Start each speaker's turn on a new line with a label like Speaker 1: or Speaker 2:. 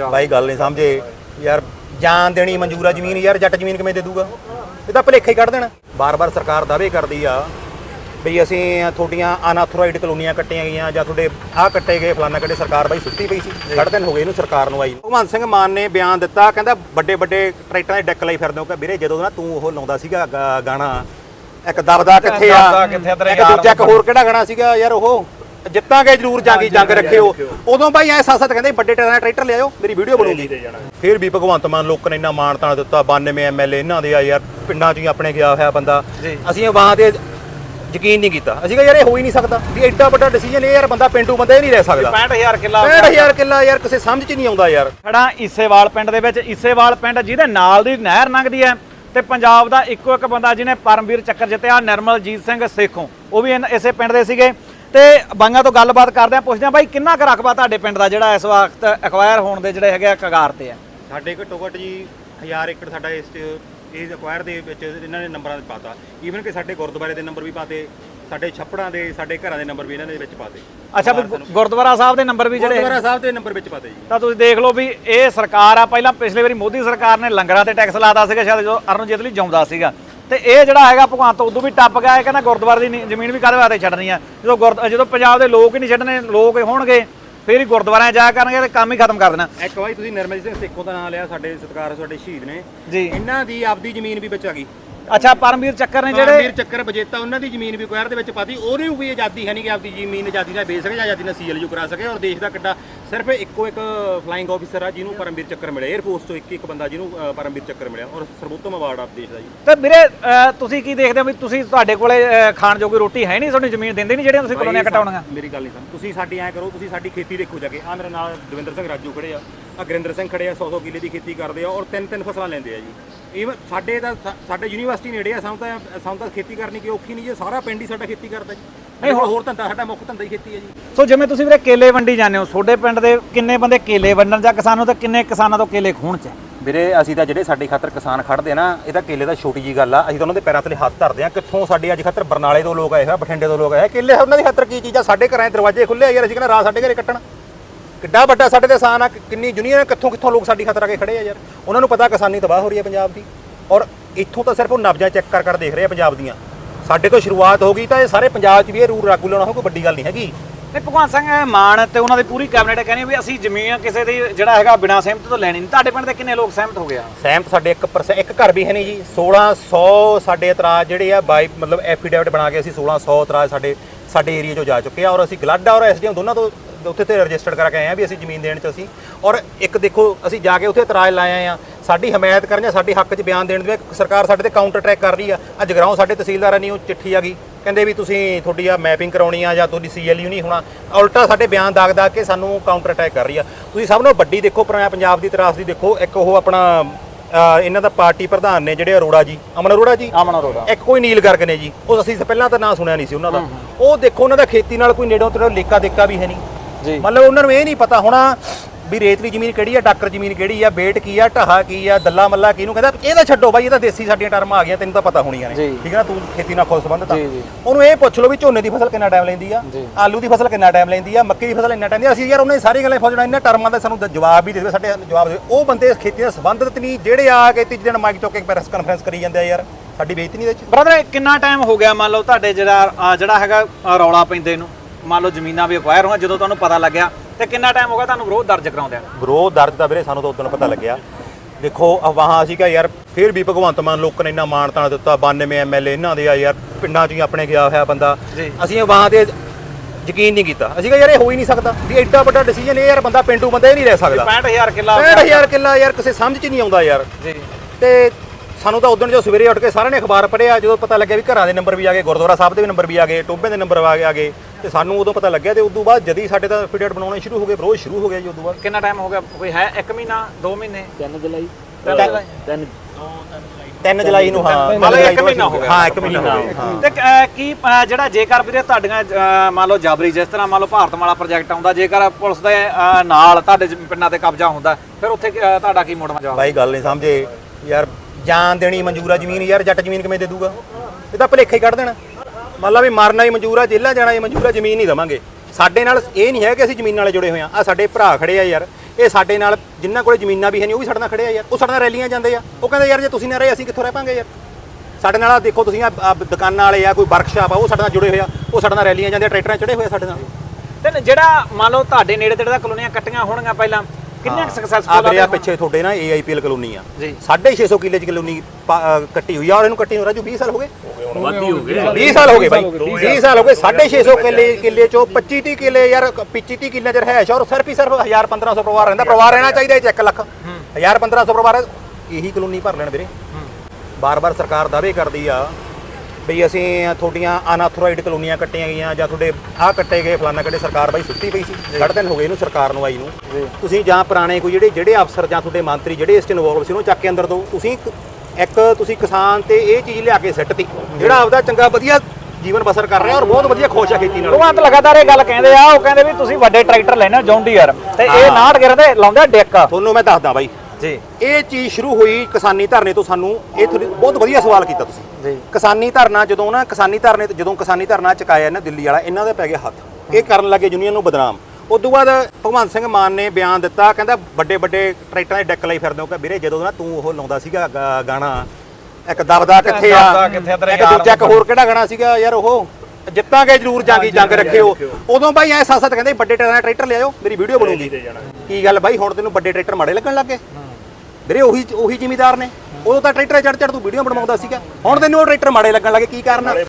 Speaker 1: ਬਾਈ ਗੱਲ ਨਹੀਂ ਸਮਝੇ। ਯਾਰ ਜਾਨ ਦੇਣੀ ਮਨਜ਼ੂਰ ਆ ਜ਼ਮੀਨ ਯਾਰ ਜੱਟ ਜ਼ਮੀਨ ਕਿਵੇਂ ਦੇ ਦੂਗਾ? ਇਹ ਤਾਂ ਭਲੇਖਾ ਹੀ ਕੱਢ ਦੇਣਾ। ਬਾਰ-ਬਾਰ ਸਰਕਾਰ ਦਾਅਵੇ ਕਰਦੀ ਆ ਬਈ ਅਸੀਂ ਤੁਹਾਡੀਆਂ ਅਨਆਥੋਰਾਈਜ਼ਡ ਕਲੋਨੀਆਂ ਕੱਟੀਆਂ ਗਈਆਂ ਜਾਂ ਤੁਹਾਡੇ ਆਹ ਕੱਟੇ ਗਏ ਫਲਾਨਾ ਕੱਟੇ ਸਰਕਾਰ ਬਾਈ ਸੁੱਤੀ ਪਈ ਸੀ। ਕੱਢ ਦਿਨ ਹੋ ਗਏ ਇਹਨੂੰ ਸਰਕਾਰ ਨੂੰ ਆਈ। ਭਗਵੰਤ ਸਿੰਘ ਮਾਨ ਨੇ ਬਿਆਨ ਦਿੱਤਾ ਕਹਿੰਦਾ ਵੱਡੇ ਵੱਡੇ ਟਰੈਕਟਰਾਂ ਦੇ ਡੈਕ ਲਈ ਫਿਰਦੇ ਹੋ ਕਿ ਵੀਰੇ ਜਦੋਂ ਨਾ ਤੂੰ ਉਹ ਲਾਉਂਦਾ ਸੀਗਾ ਗਾਣਾ ਇੱਕ ਦਬਦਾ ਕਿੱਥੇ ਆ?
Speaker 2: ਦਬਦਾ ਕਿੱਥੇ ਆ ਤੇਰੇ
Speaker 1: ਇੱਕ ਦੂਜਾ ਇੱਕ ਹੋਰ ਕਿਹੜਾ ਗਾਣਾ ਸੀਗਾ ਯਾਰ ਉਹ? ਜਿੱਤਾਂਗੇ ਜ਼ਰੂਰ ਜਾਂਗੀ ਜੰਗ ਰੱਖਿਓ। ਉਦੋਂ ਬਾਈ ਐ ਸੱਤ ਕਹਿੰਦੇ ਵੱਡੇ ਟਰੈਕਟਰ ਟਰੈਕਟਰ ਲਿਆਓ ਮੇਰੀ ਵੀਡੀਓ ਬਣੂਗੀ। ਫਿਰ ਵੀ ਭਗਵੰਤ ਮਾਨ ਲੋਕਾਂ ਨੇ ਇੰਨਾ ਮਾਣ ਤਾਣ ਦਿੱਤਾ 92 ਐਮਐਲਏ ਇਹਨਾਂ ਦੇ ਆ ਯਾਰ ਪਿੰਡਾਂ 'ਚ ਹੀ ਆਪਣੇ ਗਿਆ ਹੋਇਆ ਬੰਦਾ। ਅਸੀਂ ਵਾਂ ਤੇ ਯਕੀਨ ਨਹੀਂ ਕੀਤਾ। ਅਸੀਂ ਕਿਹਾ ਯਾਰ ਇਹ ਹੋ ਹੀ ਨਹੀਂ ਸਕਦਾ। ਵੀ ਐਡਾ ਵੱਡਾ ਡਿਸੀਜਨ ਇਹ ਯਾਰ ਬੰਦਾ ਪਿੰਡੂ ਬੰਦਾ ਇਹ ਨਹੀਂ ਰਹਿ ਸਕਦਾ।
Speaker 2: 65000 ਕਿੱਲਾ
Speaker 1: 65000 ਕਿੱਲਾ ਯਾਰ ਕਿਸੇ ਸਮਝ 'ਚ ਨਹੀਂ ਆਉਂਦਾ ਯਾਰ।
Speaker 2: ਖੜਾ ਈਸੇਵਾਲ ਪਿੰਡ ਦੇ ਵਿੱਚ। ਈਸੇਵਾਲ ਪਿੰਡ ਜਿਹਦੇ ਨਾਲ ਦੀ ਨਹਿਰ ਲੰਘਦੀ ਹੈ ਤੇ ਪੰਜਾਬ ਦਾ ਇੱਕੋ ਇੱਕ ਬੰਦਾ ਜਿਹਨੇ ਪਰਮਵੀਰ ਚੱਕਰ ਜਿੱਤਿਆ ਨਿਰਮਲਜੀਤ ਸਿੰਘ ਸੇਖੋਂ। ਉਹ ਵੀ ਇਸੇ ਪਿੰਡ ਦੇ ਸੀਗੇ। ਤੇ ਬਾਈਆਂ ਤੋਂ ਗੱਲਬਾਤ ਕਰਦੇ ਆ ਪੁੱਛਦੇ ਆ ਬਾਈ ਕਿੰਨਾ ਕੁ ਰਕਬਾ ਤੁਹਾਡੇ ਪਿੰਡ ਦਾ ਜਿਹੜਾ ਇਸ ਵਕਤ ਐਕਵਾਇਰ ਹੋਣ ਦੇ ਜਿਹੜੇ ਹੈਗੇ ਆ ਕਗਾਰ ਤੇ ਆ?
Speaker 1: ਸਾਡੇ ਘੱਟੋ ਘੱਟ ਜੀ 1000 ਏਕੜ ਸਾਡਾ ਇਸ 'ਚ ਇਹ ਅਕਵਾਇਰ ਦੇ ਵਿੱਚ ਇਹਨਾਂ ਨੇ ਨੰਬਰਾਂ ਦੇ ਪਾਤਾ। ਈਵਨ ਕਿ ਸਾਡੇ ਗੁਰਦੁਆਰੇ ਦੇ ਨੰਬਰ ਵੀ ਪਾਤੇ ਸਾਡੇ ਛੱਪੜਾਂ ਦੇ ਸਾਡੇ ਘਰਾਂ ਦੇ ਨੰਬਰ ਵੀ ਇਹਨਾਂ ਦੇ ਵਿੱਚ ਪਾਤੇ।
Speaker 2: ਅੱਛਾ ਵੀ ਗੁਰਦੁਆਰਾ ਸਾਹਿਬ ਦੇ ਨੰਬਰ ਵੀ ਜਿਹੜੇ
Speaker 1: ਗੁਰਦੁਆਰਾ ਸਾਹਿਬ ਦੇ ਨੰਬਰ ਵਿੱਚ ਪਾਤੇ ਜੀ।
Speaker 2: ਤਾਂ ਤੁਸੀਂ ਦੇਖ ਲਓ ਵੀ ਇਹ ਸਰਕਾਰ ਆ ਪਹਿਲਾਂ ਪਿਛਲੇ ਵਾਰੀ ਮੋਦੀ ਸਰਕਾਰ ਨੇ ਲੰਗਰਾਂ ਤੇ ਟੈਕਸ ਲਾਤਾ ਸੀਗਾ ਸ਼ਾਇਦ ਜਦੋਂ ਅਰੁਣ ਜੇਤਲੀ ਜਿਉਂਦਾ ਸੀਗਾ। ਤੇ ਇਹ ਜਿਹੜਾ ਹੈਗਾ ਭਗਵੰਤ ਉਦੋਂ ਵੀ ਟੱਪ ਗਿਆ ਇਹ ਕਹਿੰਦਾ ਗੁਰਦੁਆਰੇ ਦੀ ਜ਼ਮੀਨ ਵੀ ਕਾਹਦੇ ਵਾਸਤੇ ਛੱਡਣੀ ਆ? ਜਦੋਂ ਗੁਰ- ਜਦੋਂ ਪੰਜਾਬ ਦੇ ਲੋਕ ਹੀ ਨਹੀਂ ਛੱਡਣੇ ਲੋਕ ਹੋਣਗੇ ਫੇਰ ਹੀ ਗੁਰਦੁਆਰਿਆਂ ਜਾਇਆ ਕਰਨਗੇ ਤੇ ਕੰਮ ਹੀ ਖਤਮ ਕਰ ਦੇਣਾ।
Speaker 1: ਇੱਕ ਵਾਰੀ ਤੁਸੀਂ ਨਿਰਮਲ ਸਿੰਘ ਸੇਖੋ ਦਾ ਨਾਮ ਲਿਆ ਸਾਡੇ ਸਤਿਕਾਰ ਸਾਡੇ ਸ਼ਹੀਦ ਨੇ।
Speaker 2: ਜੀ।
Speaker 1: ਇਹਨਾਂ ਦੀ ਆਪਦੀ ਜ਼ਮੀਨ ਵੀ ਵਿੱਚ ਆ ਗਈ।
Speaker 2: ਅੱਛਾ ਪਰਮਵੀਰ ਚੱਕਰ ਨੇ
Speaker 1: ਜਿਹੜੇ
Speaker 2: ਜਿਹੜੇ
Speaker 1: ਚੱਕਰ ਬਜੇਤਾ ਉਹਨਾਂ ਦੀ ਜ਼ਮੀਨ ਵੀ ਕੁਆਰ ਦੇ ਵਿੱਚ ਪਾਤੀ। ਉਹਨੇ ਵੀ ਆਜ਼ਾਦੀ ਹੈ ਨਹੀਂ ਕਿ ਆਪਦੀ ਜ਼ਮੀਨ ਆਜ਼ਾਦੀ ਨਾਲ ਵੇਚ ਸਕੇ ਜਾਂ ਆਜ਼ਾਦੀ ਨਾਲ ਸੀਐਲਯੂ ਕਰਾ ਸਕੇ ਔਰ ਦੇਸ਼ ਦਾ ਕਿੱਡਾ ਸਿਰਫ ਇੱਕੋ ਇੱਕ ਫਲਾਈਂਗ ਆਫੀਸਰ ਆ ਜਿਹਨੂੰ ਪਰਮਵੀਰ ਚੱਕਰ ਮਿਲਿਆ। 에ਅਰ ਫੋਰਸ ਤੋਂ ਇੱਕ ਇੱਕ ਬੰਦਾ ਜਿਹਨੂੰ ਪਰਮਵੀਰ ਚੱਕਰ ਮਿਲਿਆ ਔਰ ਸਰਵੋਤਮ ਅਵਾਰਡ ਆ ਦੇਸ਼ ਦਾ ਜੀ।
Speaker 2: ਤੇ ਵੀਰੇ ਤੁਸੀਂ ਕੀ ਦੇਖਦੇ ਹੋ ਵੀ ਤੁਸੀਂ ਤੁਹਾਡੇ ਕੋਲੇ ਖਾਣ ਜੋਗੀ ਰੋਟੀ ਹੈ ਨਹੀਂ ਤੁਹਾਨੂੰ ਜ਼ਮੀਨ ਦਿੰਦੇ ਨਹੀਂ ਜਿਹੜੀਆਂ ਤੁਸੀਂ ਕਲੋਨੀਆਂ ਕਟਾਉਣੀਆਂ?
Speaker 1: ਮੇਰੀ ਗੱਲ ਨਹੀਂ ਸਮਝ ਤੁਸੀਂ ਸਾਡੀ ਐ ਕਰੋ ਤੁਸੀਂ ਸਾਡੀ ਖੇਤੀ ਦੇਖੋ ਜਾ ਕੇ। ਆ ਮੇਰੇ ਨਾਲ ਦਵਿੰਦਰ ਸਿੰਘ ਰਾਜੂ ਖੜੇ ਆ। ਆ ਗੁਰਿੰਦਰ ਸਿੰਘ ਖੜੇ ਆ 100 100 ਕਿੱਲੇ ਦੀ ਖੇਤੀ ਕਰਦੇ ਆ ਔਰ ਤਿੰਨ ਤਿੰਨ ਫਸਲਾਂ ਲੈਂਦੇ ਆ ਜੀ। ਇਵਨ ਸਾਡੇ ਤਾਂ ਸਾਡੇ ਯੂਨੀਵਰਸਿਟੀ ਨੇੜੇ ਆ ਸਾਨੂੰ ਤਾਂ ਸਾਨੂੰ ਤਾਂ ਖੇਤੀ ਕਰਨੀ ਕਿ ਔਖੀ ਨਹੀਂ ਜੀ। ਸਾਰਾ ਪਿੰਡ ਹੀ ਸਾਡਾ ਖੇਤੀ ਕਰਦਾ ਜੀ। ਨਹੀਂ ਹੋਰ ਧੰਦਾ ਸਾਡਾ ਮੁੱਖ ਧੰਦਾ ਹੀ ਖੇਤੀ ਹੈ ਜੀ।
Speaker 2: ਸੋ ਜਿਵੇਂ ਤੁਸੀਂ ਵੀਰੇ ਕੇਲੇ ਵੰਡੀ ਜਾਂਦੇ ਹੋ ਤੁਹਾਡੇ ਪਿੰਡ ਦੇ ਕਿੰਨੇ ਬੰਦੇ ਕੇਲੇ ਵੰਡਣ ਜਾਂ ਕਿਸਾਨੋਂ ਤੇ ਕਿੰਨੇ ਕਿਸਾਨਾਂ ਤੋਂ ਕੇਲੇ ਖੂਣ ਚ?
Speaker 1: ਵੀਰੇ ਅਸੀਂ ਤਾਂ ਜਿਹੜੇ ਸਾਡੇ ਖਾਤਰ ਕਿਸਾਨ ਖੜਦੇ ਆ ਨਾ ਇਹ ਤਾਂ ਕੇਲੇ ਦਾ ਛੋਟੀ ਜੀ ਗੱਲ ਆ। ਅਸੀਂ ਤਾਂ ਉਹਨਾਂ ਦੇ ਪੈਰਾਂ ਥੱਲੇ ਹੱਥ ਧਰਦੇ ਆ। ਕਿੱਥੋਂ ਸਾਡੇ ਅੱਜ ਖਾਤਰ ਬਰਨਾਲੇ ਤੋਂ ਲੋਕ ਆਏ ਹੋਏ ਆ ਬਠਿੰਡੇ ਤੋਂ ਲੋਕ ਆਏ ਆ। ਕੇਲੇ ਉਹਨਾਂ ਦੀ ਖਾਤਰ ਕੀ ਚੀਜ਼ਾਂ ਸਾਡੇ ਘਰਾਂ ਦੇ ਦਰਵਾਜ਼ੇ ਖੁੱਲੇ ਆ ਯਾਰ ਅਸੀਂ ਕਹਿੰਦਾ ਰਾਤ ਸਾਡੇ ਘਰੇ ਕੱਟਣ। ਕਿੱਡਾ ਵੱਡਾ ਸਾਡੇ ਤੇ ਆਸਾਨ ਆ ਕਿ- ਕਿੰਨੀ ਯੂਨੀਅਨ ਕਿੱਥੋਂ ਕਿੱਥੋਂ ਲੋਕ ਸਾਡੀ ਖਾਤਰ ਕੇ ਖੜੇ ਆ ਯਾਰ। ਉਹਨਾਂ ਨੂੰ ਪਤਾ ਕਿਸਾਨੀ ਤਬਾਹ ਹੋ ਰਹੀ ਹੈ ਪੰਜਾਬ ਦੀ। ਔਰ ਇੱਥੋਂ ਤਾਂ ਸਿਰਫ ਉਹ ਨਬਜ਼ਾਂ ਚੈੱਕ ਕਰ ਕਰ ਦੇਖ ਰਹੇ ਆ ਪੰਜਾਬ ਦੀਆਂ। ਸਾਡੇ ਤੋਂ ਸ਼ੁਰੂਆਤ ਹੋ ਗਈ ਤਾਂ ਇਹ ਸਾਰੇ ਪੰਜਾਬ 'ਚ ਵੀ ਇਹ ਰੂਲ ਲਾਗੂ ਲਾਉਣਾ ਕੋਈ ਵੱਡੀ ਗੱਲ ਨਹੀਂ ਹੈਗੀ।
Speaker 2: ਤੇ ਭਗਵਾਨ ਸਿੰਘ ਮਾਨ ਤੇ ਉਹਨਾਂ ਦੀ ਪੂਰੀ ਕੈਬਨਿਟ ਕਹਿੰਦੇ ਵੀ ਅਸੀਂ ਜ਼ਮੀਨ ਕਿਸੇ ਦੀ ਜਿਹੜਾ ਹੈਗਾ ਬਿਨਾਂ ਸਹਿਮਤੀ ਤੋਂ ਲੈਣੀ ਨਹੀਂ। ਤੁਹਾਡੇ ਪਿੰਡ ਦੇ ਕਿੰਨੇ ਲੋਕ ਸਹਿਮਤ ਹੋ ਗਏ ਆ?
Speaker 1: ਸਹਿਮਤ ਸਾਡੇ 1% ਇੱਕ ਘਰ ਵੀ ਹੈ ਨਹੀਂ ਜੀ। 1600 ਸਾਡੇ ਇਤਰਾਜ਼ ਜਿਹੜੇ ਆ ਬਾਈ ਮਤਲਬ ਐਫੀਡੇਵਿਟ ਬਣਾ ਕੇ ਅਸੀਂ 1600 ਇਤਰਾਜ਼ ਸਾਡੇ ਸਾਡੇ ਏਰੀਆ 'ਚੋਂ ਜਾ ਚੁੱਕੇ ਆ ਔਰ ਅਸੀਂ ਗਲਾਡਾ ਔਰ ਐਸਡੀਐਮ ਦੋਨਾਂ ਤੋਂ ਉੱਥੇ ਤੇ ਰਜਿਸਟਰਡ ਕਰਾ ਕੇ ਆਏ ਆ ਵੀ ਅਸੀਂ ਜ਼ਮੀਨ ਦੇਣ 'ਚ ਅਸੀਂ। ਔਰ ਇੱਕ ਦੇਖੋ ਅਸੀਂ ਜਾ ਕੇ ਉੱਥੇ ਇਤਰਾਜ਼ ਲਾਏ ਆਏ ਆ। ਸਾਡੀ ਹਮਾਇਤ ਕਰਨ ਜਾਂ ਸਾਡੇ ਹੱਕ 'ਚ ਬਿਆਨ ਦੇਣ ਦੇ ਸਰਕਾਰ ਸਾਡੇ ਤੇ ਕਾਊਂਟਰ ਟਰੈਕ ਕਰ ਰਹੀ ਆ। ਅੱਜ ਜਗਰਾਉਂ ਸਾਡੇ ਤਹਿਸੀਲਦਾਰਾਂ ਨੇ ਉਹ ਚਿੱਠੀ ਆ ਗਈ। ਕਹਿੰਦੇ ਵੀ ਤੁਸੀਂ ਤੁਹਾਡੀ ਆ ਮੈਪਿੰਗ ਕਰਾਉਣੀ ਆ ਜਾਂ ਤੁਹਾਡੀ ਸੀਐਲਯੂ ਨਹੀਂ ਹੋਣਾ। ਉਲਟਾ ਸਾਡੇ ਬਿਆਨ ਦਾਗ ਦਾਗ ਕੇ ਸਾਨੂੰ ਕਾਊਂਟਰ ਅਟੈਕ ਕਰ ਰਹੀ ਆ। ਤੁਸੀਂ ਸਭ ਨੂੰ ਵੱਡੀ ਦੇਖੋ ਪਰ ਪੰਜਾਬ ਦੀ ਤਰਾਸ ਦੀ ਦੇਖੋ। ਇੱਕ ਉਹ ਆਪਣਾ ਇਹਨਾਂ ਦਾ ਪਾਰਟੀ ਪ੍ਰਧਾਨ ਨੇ ਜਿਹੜੇ ਅਰੋੜਾ ਜੀ। ਅਮਨ ਅਰੋੜਾ ਜੀ?
Speaker 2: ਆਮਨ ਅਰੋੜਾ।
Speaker 1: ਇੱਕ ਕੋਈ ਨੀਲ ਗਰਗ ਨੇ ਜੀ। ਉਹ ਅਸੀਂ ਪਹਿਲਾਂ ਤਾਂ ਨਾਂ ਸੁਣਿਆ ਨਹੀਂ ਸੀ ਉਹਨਾਂ ਦਾ। ਉਹ ਦੇਖੋ ਉਹਨਾਂ ਦਾ ਖੇਤੀ ਨਾਲ ਕੋਈ ਨੇੜੋਂ ਤੇੜੋਂ ਲੇਕਾ ਦੇਕਾ ਵੀ ਹੈ ਨਹੀਂ
Speaker 2: ਜੀ
Speaker 1: ਮਤਲਬ ਉਹਨਾਂ ਨੂੰ ਇਹ ਨਹੀਂ ਪਤਾ ਹੋਣਾ ਵੀ ਰੇਤਲੀ ਜ਼ਮੀਨ ਕਿਹੜੀ ਆ ਡਾਕਰ ਜ਼ਮੀਨ ਕਿਹੜੀ ਆ ਬੇਟ ਕੀ ਆ ਢਾਹਾ ਕੀ ਆ ਦੱਲਾ ਮੱਲਾ ਕਿਹਨੂੰ ਕਹਿੰਦਾ ਇਹ ਤਾਂ ਛੱਡੋ ਬਾਈ ਇਹ ਤਾਂ ਦੇਸੀ ਸਾਡੀਆਂ ਟਰਮਾਂ ਆ ਗਈਆਂ ਤੈਨੂੰ ਤਾਂ ਪਤਾ ਹੋਣੀਆਂ ਨੇ। ਠੀਕ ਹੈ ਨਾ ਤੂੰ ਖੇਤੀ ਨਾਲ ਖੁਦ ਸੰਬੰਧਤ ਆ। ਉਹਨੂੰ ਇਹ ਪੁੱਛ ਲਓ ਵੀ ਝੋਨੇ ਦੀ ਫਸਲ ਕਿੰਨਾ ਟਾਈਮ ਲੈਂਦੀ ਆ। ਆਲੂ ਦੀ ਫਸਲ ਕਿੰਨਾ ਟਾਈਮ ਲੈਂਦੀ ਆ ਮੱਕੀ ਦੀ ਫਸਲ ਇੰਨਾ ਟਾਈਮ ਦੀ ਅਸੀਂ ਯਾਰ ਉਹਨੇ ਸਾਰੀ ਗੱਲਾਂ ਫੌਜਣਾ ਇਹਨਾਂ ਟਰਮਾਂ ਦਾ ਸਾਨੂੰ ਦ- ਜਵਾਬ ਵੀ ਦੇ ਦਿਓ ਸਾਡੇ ਜਵਾਬ ਦੇ। ਉਹ ਬੰਦੇ ਖੇਤੀ ਨਾਲ ਸੰਬੰਧਿਤ ਨਹੀਂ ਜਿਹੜੇ ਆ ਕੇ ਤੀਜੇ ਦਿਨ ਮਾਈਕ ਚੁੱਕ ਕੇ ਪ੍ਰੈਸ ਕਾਨਫਰੰਸ ਕਰੀ ਜਾਂਦੇ ਆ ਯਾਰ ਸਾਡੀ ਬੇਇੱਜ਼ਤੀ ਨਹੀਂ ਇਹਦੇ ਚ?
Speaker 2: ਬ੍ਰਦਰ ਕਿੰਨਾ ਟਾਈਮ ਹੋ ਗਿਆ? ਮੰਨ ਲਓ ਤੁਹਾਡੇ ਜਿਹੜਾ ਜਿਹੜਾ ਹੈਗਾ ਰੌਲਾ ਪੈਂਦੇ ਨੂੰ। ਮੰਨ ਲਓ ਜ਼ਮੀਨਾਂ ਵੀ ਅਕਵਾਇਰ ਹੋਣ ਜਦੋਂ ਤੁਹਾਨੂੰ ਪਤਾ ਲੱਗਿਆ ਤੇ ਕਿੰਨਾ ਟਾਈਮ ਹੋ ਗਿਆ ਤੁਹਾਨੂੰ ਵਿਰੋਧ ਦਰਜ ਕਰਾਉਂਦਿਆਂ?
Speaker 1: ਵਿਰੋਧ ਦਰਜ ਦਾ ਵੀਰੇ ਸਾਨੂੰ ਤਾਂ ਉਦੋਂ ਪਤਾ ਲੱਗਿਆ। ਦੇਖੋ ਅਵਾਹਾਂ ਅਸੀਂ ਕਿਹਾ ਯਾਰ ਫਿਰ ਵੀ ਭਗਵੰਤ ਮਾਨ ਲੋਕਾਂ ਨੇ ਇੰਨਾ ਮਾਣ ਤਾਣ ਦਿੱਤਾ 92 ਐਮਐਲਏ ਇਹਨਾਂ ਦੇ ਆ ਯਾਰ ਪਿੰਡਾਂ 'ਚ ਹੀ ਆਪਣੇ ਗਿਆ ਹੋਇਆ ਬੰਦਾ।
Speaker 2: ਜੀ।
Speaker 1: ਅਸੀਂ ਅਵਾਹਾਂ ਤੇ ਯਕੀਨ ਨਹੀਂ ਕੀਤਾ। ਅਸੀਂ ਕਿਹਾ ਯਾਰ ਇਹ ਹੋ ਹੀ ਨਹੀਂ ਸਕਦਾ। ਵੀ ਐਡਾ ਵੱਡਾ ਡਿਸੀਜਨ ਇਹ ਯਾਰ ਬੰਦਾ ਪਿੰਡੂ ਬੰਦਾ ਇਹ ਨਹੀਂ ਰਹਿ ਸਕਦਾ।
Speaker 2: 65000 ਕਿੱਲਾ
Speaker 1: 65000 ਕਿੱਲਾ ਯਾਰ ਕਿਸੇ ਸਮਝ 'ਚ ਨਹੀਂ ਆਉਂਦਾ ਯਾਰ।
Speaker 2: ਜੀ।
Speaker 1: ਤੇ ਸਾਨੂੰ ਤਾਂ ਉਦੋਂ ਜੋ ਸਵੇਰੇ ਉੱਠ ਕੇ ਸਾਰਿਆਂ ਨੇ ਅਖਬਾਰ ਪੜ੍ਹਿਆ ਜਦੋਂ ਪਤਾ ਲੱਗਿਆ ਵੀ ਘਰਾਂ ਦੇ ਨੰਬਰ ਵੀ ਆ ਗਏ ਗੁਰਦੁਆਰਾ ਸਾਹਿਬ ਦੇ ਵੀ ਨੰਬਰ ਵੀ ਆ ਗਏ ਟੋਬੇ ਦੇ ਨੰਬਰ ਆ ਗਏ ਆ ਗਏ ਤੇ ਸਾਨੂੰ ਉਦੋਂ ਪਤਾ ਲੱਗਿਆ ਤੇ ਉਦੋਂ ਬਾਅਦ ਜਦੀ ਸਾਡੇ ਤਾਂ ਫਿਟੇਟ ਬਣਾਉਣੇ ਸ਼ੁਰੂ ਹੋ ਗਏ ਵਿਰੋਧ ਸ਼ੁਰੂ ਹੋ ਗਿਆ ਜੀ ਉਦੋਂ ਬਾਅਦ।
Speaker 2: ਕਿੰਨਾ ਟਾਈਮ ਹੋ ਗਿਆ? ਕੋਈ ਹੈ 1 ਮਹੀਨਾ 2 ਮਹੀਨੇ?
Speaker 3: 3 ਜੁਲਾਈ।
Speaker 2: 3 ਜੁਲਾਈ।
Speaker 3: 3
Speaker 1: 3 ਜੁਲਾਈ ਨੂੰ ਹਾਂ
Speaker 2: ਮਤਲਬ ਇੱਕ ਮਹੀਨਾ ਹੋ ਗਿਆ।
Speaker 1: ਹਾਂ 1 ਮਹੀਨਾ ਹੋ ਗਿਆ
Speaker 2: ਤੇ ਕੀ ਜਿਹੜਾ ਜੇਕਰ ਵੀਰੇ ਤੁਹਾਡੀਆਂ ਮੰਨ ਲਓ ਜਾਬਰੀ ਜਿਸ ਤਰ੍ਹਾਂ ਮੰਨ ਲਓ ਭਾਰਤ ਮਾਲਾ ਪ੍ਰੋਜੈਕਟ ਆਉਂਦਾ ਜੇਕਰ ਪੁਲਿਸ ਦੇ ਨਾਲ ਤੁਹਾਡੇ ਪਿੰਡਾਂ ਤੇ ਕਬਜ਼ਾ ਹੁੰਦਾ ਫਿਰ ਉੱਥੇ ਤੁਹਾਡਾ ਕੀ ਮੋੜਵਾ ਜਵਾਬ
Speaker 1: ਬਾਈ ਗੱਲ ਨਹੀਂ ਸਮਝੇ। ਯਾਰ ਜਾਨ ਦੇਣੀ ਮਨਜ਼ੂਰ ਆ ਜ਼ਮੀਨ, ਯਾਰ ਜੱਟ ਜ਼ਮੀਨ ਕਿਵੇਂ ਦੇ ਦੂਗਾ? ਇਹ ਤਾਂ ਭਲੇਖਾ ਹੀ ਕੱਢ ਦੇਣਾ। ਮੰਨ ਲਾ ਵੀ ਮਰਨਾ ਹੀ ਮਨਜ਼ੂਰ ਆ ਜੇਲਾ ਜਾਣਾ ਹੀ ਮਨਜ਼ੂਰ ਆ, ਜ਼ਮੀਨ ਨਹੀਂ ਦਵਾਂਗੇ। ਸਾਡੇ ਨਾਲ ਇਹ ਨਹੀਂ ਹੈ ਕਿ ਅਸੀਂ ਜ਼ਮੀਨ ਨਾਲ ਜੁੜੇ ਹੋਏ ਆ ਆ ਸਾਡੇ ਭਰਾ ਖੜੇ ਆ ਯਾਰ। ਇਹ ਸਾਡੇ ਨਾਲ ਜਿਨ੍ਹਾਂ ਕੋਲੇ ਜ਼ਮੀਨਾਂ ਵੀ ਹੈ ਨਹੀਂ, ਉਹ ਵੀ ਸਾਡੇ ਨਾਲ ਖੜੇ ਆ ਯਾਰ। ਉਹ ਸਾਡੇ ਨਾਲ ਰੈਲੀਆਂ ਜਾਂਦੇ ਆ। ਉਹ ਕਹਿੰਦੇ ਯਾਰ ਜੇ ਤੁਸੀਂ ਨਾ ਰਹੇ, ਅਸੀਂ ਕਿੱਥੋਂ ਰਹਿ ਪਾਂਗੇ ਯਾਰ? ਸਾਡੇ ਨਾਲ ਦੇਖੋ ਤੁਸੀਂ ਆ ਦੁਕਾਨਾਂ ਵਾਲੇ ਆ, ਕੋਈ ਵਰਕਸ਼ਾਪ ਆ, ਉਹ ਸਾਡੇ ਨਾਲ ਜੁੜੇ ਹੋਏ ਆ। ਉਹ ਸਾਡੇ ਨਾਲ ਰੈਲੀਆਂ ਜਾਂਦੇ ਆ, ਟਰੈਕਟਰਾਂ 'ਚ ਚੜੇ ਹੋਏ ਆ ਸਾਡੇ ਨਾਲ।
Speaker 2: ਤੇ ਜਿਹੜਾ ਮੰਨ ਲਓ ਤੁਹਾਡੇ ਨੇੜੇ ਤੇੜੇ ਦਾ ਕਲੋਨੀਆਂ ਕੱਟੀਆਂ ਹੋਣਗੀਆਂ ਪਹਿਲਾਂ ਕਿੰਨੇ
Speaker 1: ਆ
Speaker 2: ਸਕਸੈਸਫੁਲ
Speaker 1: ਆ ਪਿੱਛੇ ਤੁਹਾਡੇ ਨਾ ਏਆਈਪੀਐਲ ਕਲੋਨੀ ਆ।
Speaker 2: ਜੀ।
Speaker 1: 650 ਕਿੱਲੇ ਚ ਕਲੋਨੀ ਕੱਟੀ ਹੋਈ ਆ ਔਰ ਇਹਨੂੰ ਕੱਟੀ ਨੂੰ ਰਾਜੂ 20 ਸਾਲ ਹੋ ਗਏ।
Speaker 3: ਵਾਧੀ ਹੋ ਗਏ।
Speaker 1: 20 ਸਾਲ ਹੋ ਗਏ ਬਾਈ। 20 ਸਾਲ। ਹੋ ਗਏ। 650 ਕਿੱਲੇ ਕਿੱਲੇ ਚੋਂ 25 30 ਕਿੱਲੇ ਯਾਰ 25 30 ਕਿੱਲੇ ਚ ਰਹਿਸ਼ ਔਰ ਸਿਰਫ ਹੀ ਸਿਰਫ 1000 1500 ਪਰਿਵਾਰ ਰਹਿੰਦਾ। ਪਰਿਵਾਰ ਰਹਿਣਾ ਚਾਹੀਦਾ ਇਹ 'ਚ 1 ਲੱਖ। 1000 1500 ਪਰਿਵਾਰ ਇਹੀ ਕਲੋਨੀ ਭਰ ਲੈਣ ਵੀਰੇ। ਬਾਰ-ਬਾਰ ਸਰਕਾਰ ਦਾਅਵੇ ਕਰਦੀ ਆ ਬਈ ਅਸੀਂ ਤੁਹਾਡੀਆਂ ਅਨਆਥੋਰਾਈਜ਼ਡ ਕਲੋਨੀਆਂ ਕੱਟੀਆਂ ਗਈਆਂ ਜਾਂ ਤੁਹਾਡੇ ਆਹ ਕੱਟੇ ਗਏ ਫਲਾਨਾ ਕੱਟੇ ਸਰਕਾਰ ਬਾਈ ਸੁੱਤੀ ਪਈ ਸੀ। ਸਾਢੇ ਦਿਨ ਹੋ ਗਏ ਇਹਨੂੰ ਸਰਕਾਰ ਨੂੰ ਆਈ ਨੂੰ। ਤੁਸੀਂ ਜਾਂ ਪੁਰਾਣੇ ਕੋਈ ਜਿਹੜੇ ਜਿਹੜੇ ਅਫਸਰ ਜਾਂ ਤੁਹਾਡੇ ਮੰਤਰੀ ਜਿਹੜੇ ਇਸ 'ਚ ਇਨਵੋਲਵ ਸੀ ਉਹਨੂੰ ਚੱਕ ਕੇ ਅੰਦਰ ਦੋ। ਤੁਸੀਂ ਇੱਕ- ਤੁਸੀਂ ਕਿਸਾਨ ਤੇ ਇਹ ਚੀਜ਼ ਲਿਆ ਕੇ ਸਿੱਟਤੀ ਜਿਹੜਾ ਆਪਦਾ ਚੰਗਾ ਵਧੀਆ ਜੀਵਨ ਬਸਰ ਕਰ ਰਿਹਾ ਔਰ ਬਹੁਤ ਵਧੀਆ ਖੁਸ਼ ਆ ਖੇਤੀ ਨਾਲ।
Speaker 2: ਭਗਵੰਤ ਲਗਾਤਾਰ ਇਹ ਗੱਲ ਕਹਿੰਦੇ ਆ ਉਹ ਕਹਿੰਦੇ ਵੀ ਤੁਸੀਂ ਵੱਡੇ ਟਰੈਕਟਰ ਲੈਣੇ ਜੌਨ ਡੀਅਰ। ਤੇ ਇਹ 69 ਗਿਰ ਦੇ ਲਾਉਂਦੇ ਡਿੱਕ।
Speaker 1: ਤੁਹਾਨੂੰ ਮੈਂ ਦੱਸਦਾ ਬਾਈ
Speaker 2: ਜੀ।
Speaker 1: ਇਹ ਚੀਜ਼ ਸ਼ੁਰੂ ਹੋਈ ਕਿਸਾਨੀ ਧਰਨੇ ਤੋਂ ਸਾਨੂੰ। ਇਹ ਤੁਹਾਡੀ ਬਹੁਤ ਵਧੀਆ ਸਵਾਲ ਕੀਤਾ ਤੁਸੀਂ।
Speaker 2: ਜੀ।
Speaker 1: ਕਿਸਾਨੀ ਧਰਨਾ ਜਦੋਂ ਨਾ ਕਿਸਾਨੀ ਧਰਨੇ ਤੇ ਜਦੋਂ ਕਿਸਾਨੀ ਧਰਨਾ ਚੁਕਾਇਆ ਨਾ ਦਿੱਲੀ ਵਾਲਾ ਇਹਨਾਂ ਦੇ ਪੈ ਗਏ ਹੱਥ। ਇਹ ਕਰਨ ਲੱਗੇ ਯੂਨੀਅਨ ਨੂੰ ਬਦਨਾਮ। ਉਸ ਤੋਂ ਬਾਅਦ ਭਗਵੰਤ ਸਿੰਘ ਮਾਨ ਨੇ ਬਿਆਨ ਦਿੱਤਾ ਕਹਿੰਦਾ ਵੱਡੇ ਵੱਡੇ ਟਰੈਕਟਰਾਂ ਦੇ ਡੈਕ ਲਈ ਫਿਰਦੇ ਹੋ। ਕਿ ਵੀਰੇ ਜਦੋਂ ਨਾ ਤੂੰ ਉਹ ਲਾਉਂਦਾ ਸੀਗਾ ਗਾਣਾ ਇੱਕ ਦਬਦਾ ਕਿੱਥੇ ਆ? ਇੱਕ ਦੂਜਾ ਇੱਕ ਹੋਰ ਕਿਹੜਾ ਗਾਣਾ ਸੀਗਾ ਯਾਰ ਉਹ? ਜਿੱਤਾਂਗੇ ਜ਼ਰੂਰ ਜਾਂਗੀ ਜੰਗ ਰੱਖਿਓ। ਉਦੋਂ ਬਾਈ ਐ ਸੱਤ ਸੱਤ ਕਹਿੰਦੇ ਵੱਡੇ ਟਰੈਕਟਰ ਲਿਆਓ ਮੇਰੀ ਵੀਡੀਓ ਬਣੂਗੀ। ਕੀ ਗੱਲ ਬਾਈ ਹੁਣ ਤੈਨੂੰ ਵੱਡੇ ਟਰੈਕਟਰ ਮਾੜੇ ਲੱਗਣ ਲੱਗੇ ਵੀਰੇ, ਉਹੀ ਉਹੀ ਜ਼ਿਮੀਦਾਰ ਨੇ ਉਦੋਂ ਤਾਂ ਟਰੈਕਟਰ ਚੜ ਚੜ ਤੂੰ ਵੀਡੀਓ ਬਣਵਾਉਂਦਾ ਸੀਗਾ ਹੁਣ ਤੈਨੂੰ ਉਹ ਟਰੈਕਟਰ ਮਾੜੇ ਲੱਗਣ ਲੱਗੇ, ਕੀ ਕਾਰਨ ਆ?